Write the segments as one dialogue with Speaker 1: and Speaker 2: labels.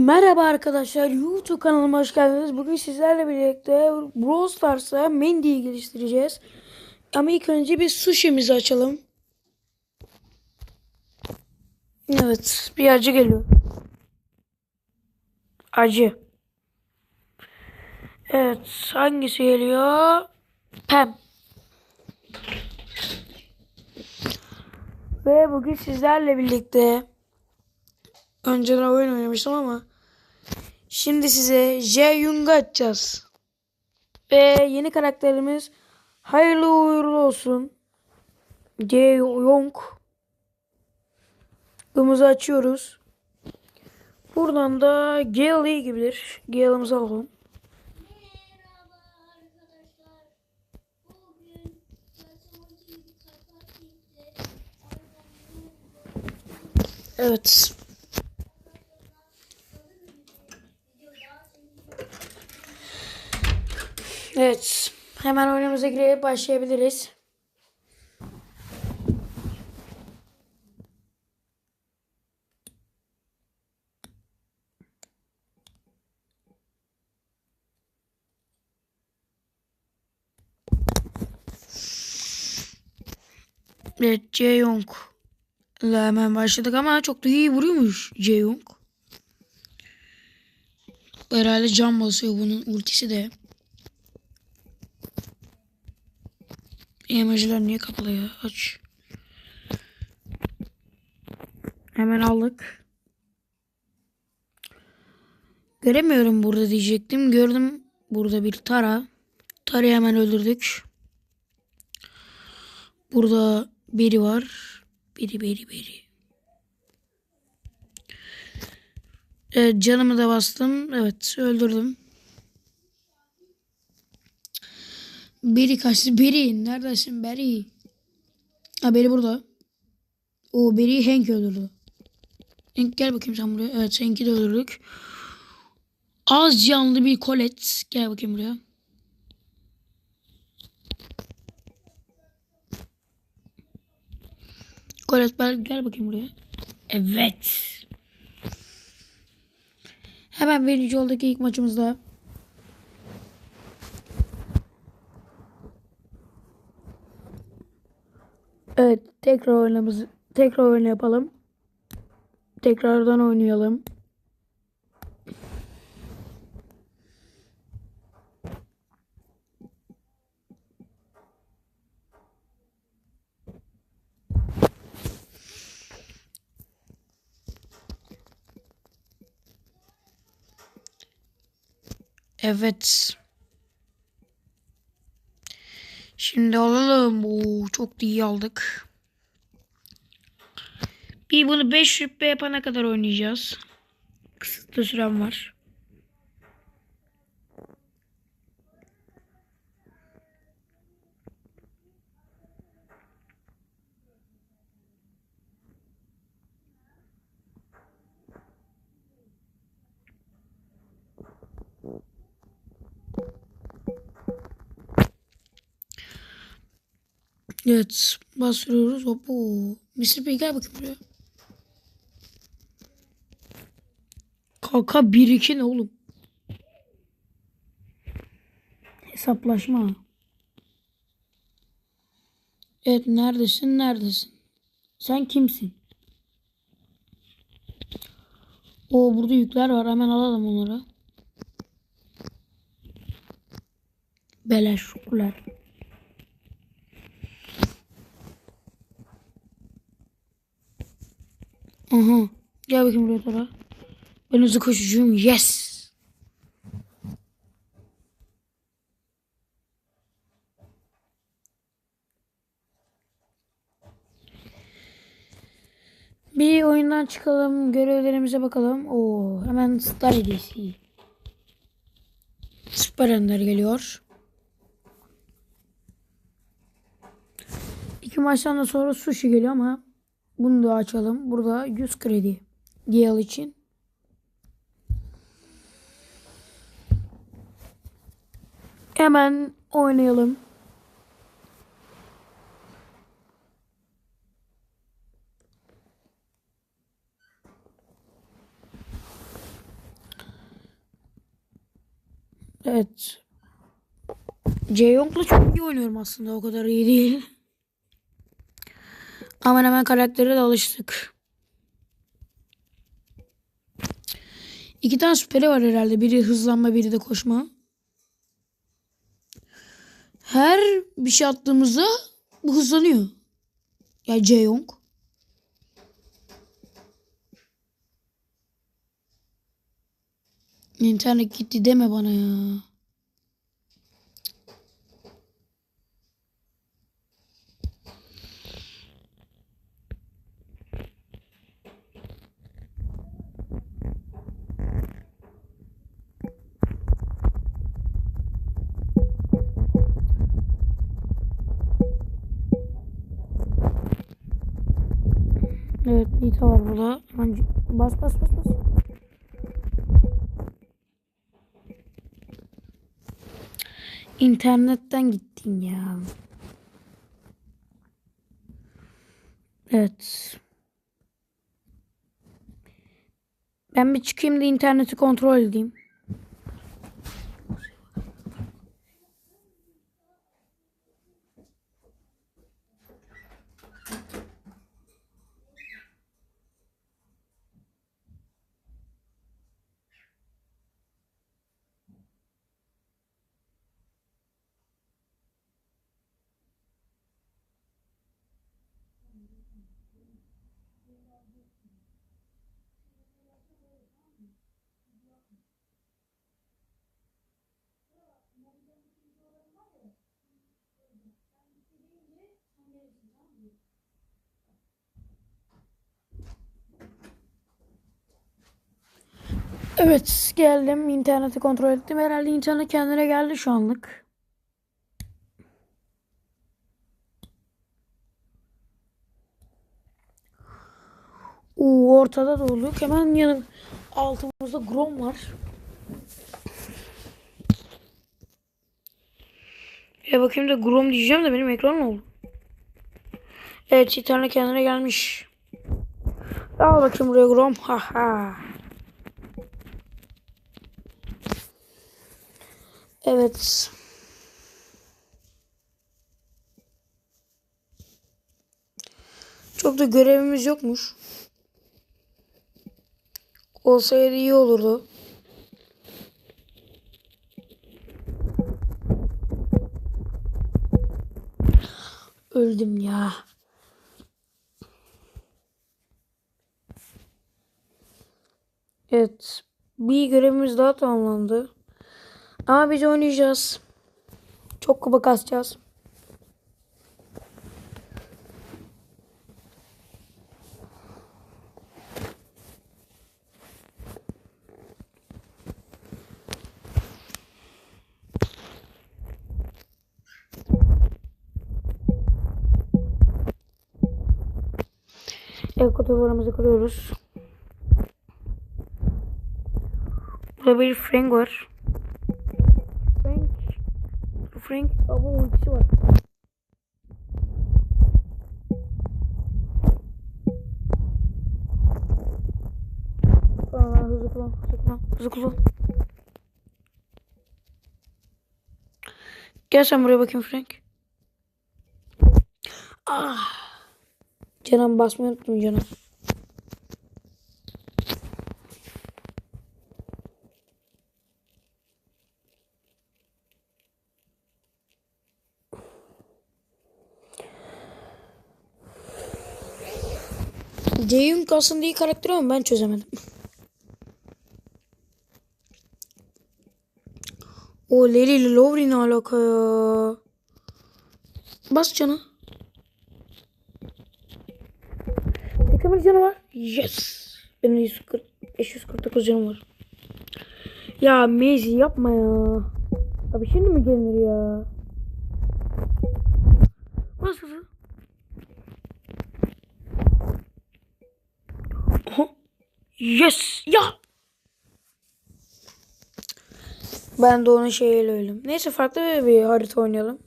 Speaker 1: Merhaba arkadaşlar YouTube kanalıma hoş geldiniz. Bugün sizlerle birlikte Brawl Stars'a Mendy'yi geliştireceğiz. Ama ilk önce bir sushi'mizi açalım. Evet bir acı geliyor. Acı. Evet hangisi geliyor? Pem. Ve bugün sizlerle birlikte Önceden oyun oynamıştım ama şimdi size Jae-young'u açacağız. Ve yeni karakterimiz hayırlı uğurlu olsun. Jae-young. Gımızı açıyoruz. Buradan da Gale gibidir. Gale'ımızı alalım. Evet. Evet. Hemen oyunumuza girip başlayabiliriz. Evet Jae-young. ile hemen başladık ama çok da iyi vuruyormuş Jae-young. Herhalde can basıyor bunun ultisi de. Emojiler niye kapalı ya? Aç. Hemen aldık. Göremiyorum burada diyecektim. Gördüm burada bir Tara. Tara'yı hemen öldürdük. Burada biri var. Biri biri biri. Evet canımı da bastım. Evet öldürdüm. Biri kaçtı. Biri. Neredesin Beri? Ha Beri burada. O Beri Hank öldürdü. Hank gel bakayım sen buraya. Evet Hank'i de öldürdük. Az canlı bir Colette. Gel bakayım buraya. Gel, gel bakayım buraya. Evet. Hemen birinci yoldaki ilk maçımızda. Evet, tekrar oynamız tekrar oyunu yapalım. Tekrardan oynayalım. Evet. Şimdi alalım. Oo, çok iyi aldık. Bir bunu 5 rütbe yapana kadar oynayacağız. Kısıtlı sürem var. Evet. Bastırıyoruz. Hop. oo. Mr. Bey gel bakayım buraya. Kaka 1-2 ne oğlum? Hesaplaşma. Evet neredesin neredesin? Sen kimsin? O burada yükler var hemen alalım onları. Beleş yükler. Aha. Gel bakayım buraya Tara. Ben hızlı koşucuyum. Yes. Bir oyundan çıkalım. Görevlerimize bakalım. Oo, hemen Star hediyesi. Süper Ender geliyor. İki maçtan da sonra sushi geliyor ama bunu da açalım. Burada 100 kredi. Gale için. Hemen oynayalım. Evet. Jeyong'la çok iyi oynuyorum aslında. O kadar iyi değil. Ama hemen karaktere de alıştık. İki tane süperi var herhalde. Biri hızlanma, biri de koşma. Her bir şey attığımızda bu hızlanıyor. Ya Jeyong. İnternet gitti deme bana ya. Evet Nita var burada. Hemen bas bas bas bas. İnternetten gittin ya. Evet. Ben bir çıkayım da interneti kontrol edeyim. Evet geldim. İnterneti kontrol ettim. Herhalde internet kendine geldi şu anlık. Oo, ortada da olduk. Hemen yanım altımızda Grom var. Ya bakayım da Grom diyeceğim de benim ekran oldu. Evet internet kendine gelmiş. Al bakayım buraya Grom. Ha ha. Evet. Çok da görevimiz yokmuş. Olsaydı iyi olurdu. Öldüm ya. Evet. Bir görevimiz daha tamamlandı. Ama biz oynayacağız. Çok kupa kasacağız. Evet kutularımızı kırıyoruz. Burada bir Frank var. Frank. Ama ultisi var. Aa, hızlı kullan, hızlı kullan, hızlı. Gel sen buraya bakayım Frank. Ah. Canım basmayı unuttum canım. Ceyhun aslında iyi karakter ama ben çözemedim. O Leli ile Lowry ne alaka ya? Bas canı. Tekrar canı var. Yes. Benim 140, 549 canım var. Ya Mezi yapma ya. Abi şimdi mi gelir ya? Bas hızlı. Aha. Yes. Ya. Ben de onun şeyiyle öldüm. Neyse farklı bir, bir harita oynayalım.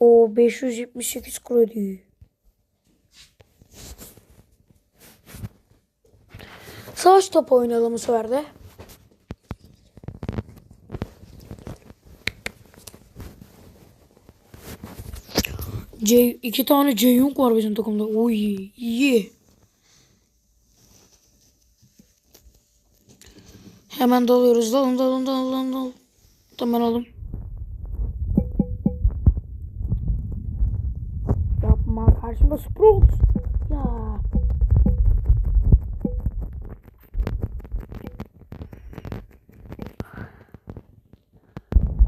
Speaker 1: O 578 kredi. Savaş topu oynayalım bu sefer de. C iki tane Ceyhun var bizim takımda. Oy iyi. Hemen dalıyoruz. Dalın dalın dalın dalın. dalın. Tamam aldım. Yapma karşımda Sprout. Ya.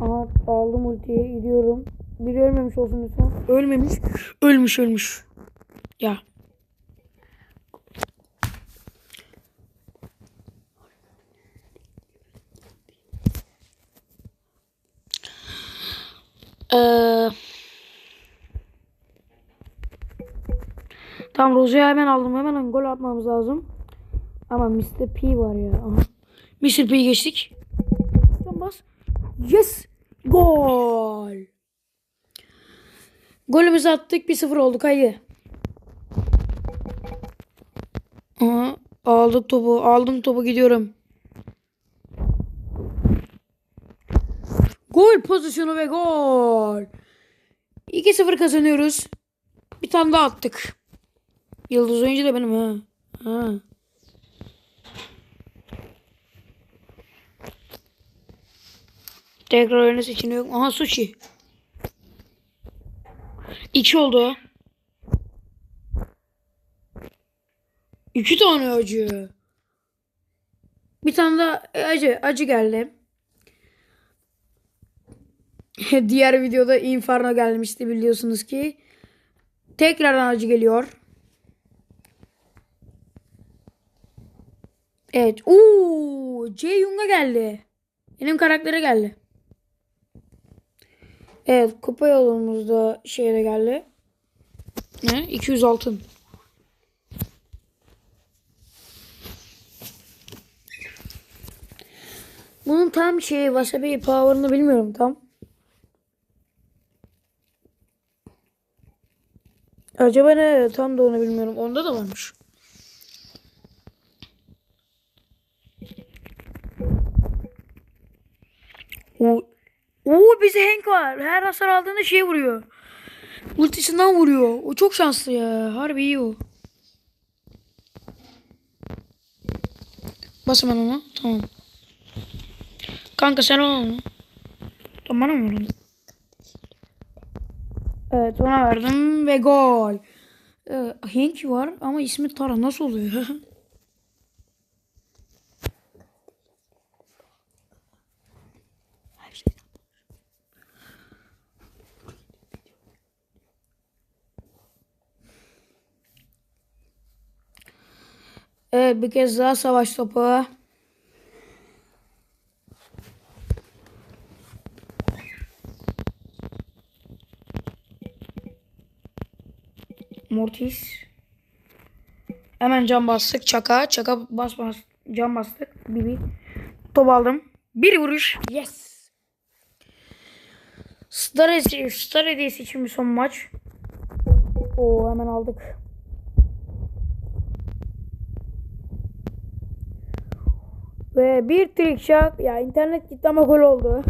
Speaker 1: Aha aldım ultiyi gidiyorum. Biri ölmemiş olsun lütfen. Ölmemiş. Ölmüş ölmüş. Ya. Eee Tamam Rose'yi hemen aldım. Hemen gol atmamız lazım. Ama Mr. P var ya. Aha. Mr. P'yi geçtik. Bas. Yes. Gol. Golümüzü attık. 1-0 olduk. Haydi. Aha. Aldık topu. Aldım topu. Gidiyorum. Gol pozisyonu ve gol. 2-0 kazanıyoruz. Bir tane daha attık. Yıldız oyuncu da benim ha. Ha. Tekrar oyuna seçiliyor. Aha sushi. İki oldu. İki tane acı. Bir tane daha acı. Acı geldi. Diğer videoda Inferno gelmişti biliyorsunuz ki. Tekrardan acı geliyor. Evet. Uuu. Jeyung'a geldi. Benim karaktere geldi. Evet. Kupa yolumuzda şeye geldi. Ne? 200 altın. Bunun tam şey wasabi power'ını bilmiyorum tam. Acaba ne? Tam da onu bilmiyorum. Onda da varmış. O Oo bize Hank var. Her hasar aldığında şey vuruyor. Ultisinden vuruyor. O çok şanslı ya. Harbi iyi o. Bas hemen ona. Tamam. Kanka sen onu. Tamam bana mı vurdun? Evet ona verdim ve gol. Ee, Hank var ama ismi Tara nasıl oluyor? Evet bir kez daha savaş topu. Mortis. Hemen cam bastık. Çaka. Çaka bas bas. Cam bastık. Bibi. Top aldım. Bir vuruş. Yes. Star, Star hediyesi için bir son maç. Oo hemen aldık. Ve bir trick shot. Ya internet gitti ama gol oldu.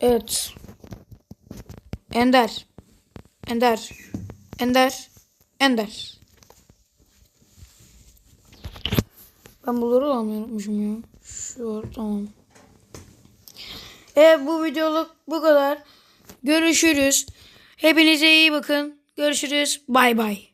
Speaker 1: Evet. Ender. Ender. Ender. Ender. Ben bunları almayı unutmuşum ya. Şu tamam. Evet bu videoluk bu kadar. Görüşürüz. Hepinize iyi bakın. Görüşürüz. Bay bay.